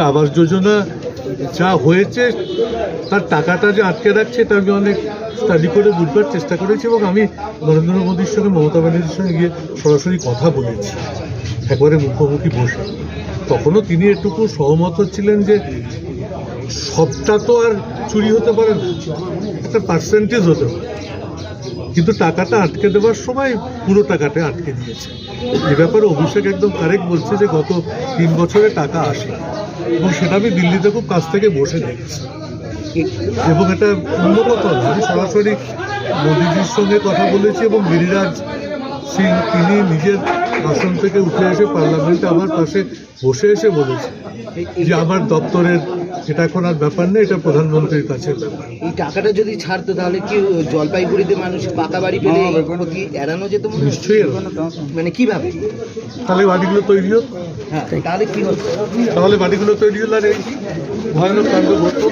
আবাস যোজনা যা হয়েছে, তার টাকাটা যে আটকে রাখছে, এটা আমি অনেক স্টাডি করে বুঝবার চেষ্টা করেছি এবং আমি নরেন্দ্র মোদীর সঙ্গে, মমতা ব্যানার্জির সঙ্গে গিয়ে সরাসরি কথা বলেছি। একবারে মুখোমুখি বসে। তখনও তিনি এটুকু সহমত হচ্ছিলেন যে সবটা তো আর চুরি হতে পারে না। একটা পার্সেন্টেজ হতে পারে। কিন্তু টাকাটা আটকে দেওয়ার সময় পুরো টাকাটা আটকে দিয়েছে। এ ব্যাপারে অভিষেক একদম কারেক্ট বলছে যে গত তিন বছরে টাকা আসে এবং সেটা আমি দিল্লিতে খুব কাছ থেকে বসে দেখেছি। এবং এটা অন্য কথা আমি সরাসরি মোদিজির সঙ্গে কথা বলেছি এবং গিরিরাজ সিং তিনি নিজের আসন থেকে উঠে এসে পার্লামেন্টে আমার পাশে বসে এসে বলেছে যে আমার দপ্তরের এটা এখন আর ব্যাপার নেই এটা প্রধানমন্ত্রীর কাছে ব্যাপার এই টাকাটা যদি ছাড়তো তাহলে কি জলপাইগুড়িতে মানুষ পাকা বাড়ি পেলে ক্ষতি এড়ানো যেত? নিশ্চয়ই। মানে কীভাবে তাহলে বাড়িগুলো তৈরি হতো হ্যাঁ তাহলে কি হতো তাহলে বাড়িগুলো তৈরি হলে আর এই ভয়ানক কাণ্ড ঘটতো।